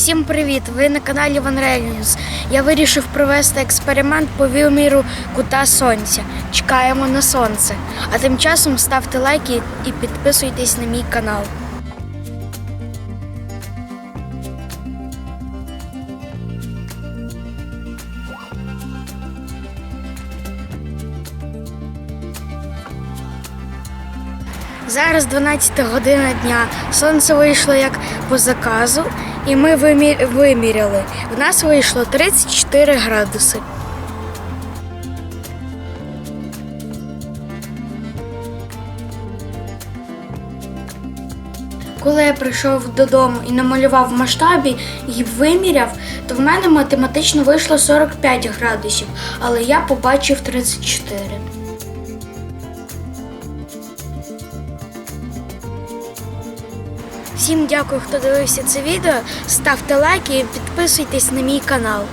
Всім привіт! Ви на каналі Ван News. Я вирішив провести експеримент по виміру кута сонця. Чекаємо на сонце. А тим часом ставте лайки і підписуйтесь на мій канал. Зараз 12 година дня. Сонце вийшло як по заказу, і ми вимі- виміряли. В нас вийшло 34 градуси. Коли я прийшов додому і намалював в масштабі і виміряв, то в мене математично вийшло 45 градусів, але я побачив 34. Всім дякую, хто дивився це відео. Ставте лайки і підписуйтесь на мій канал.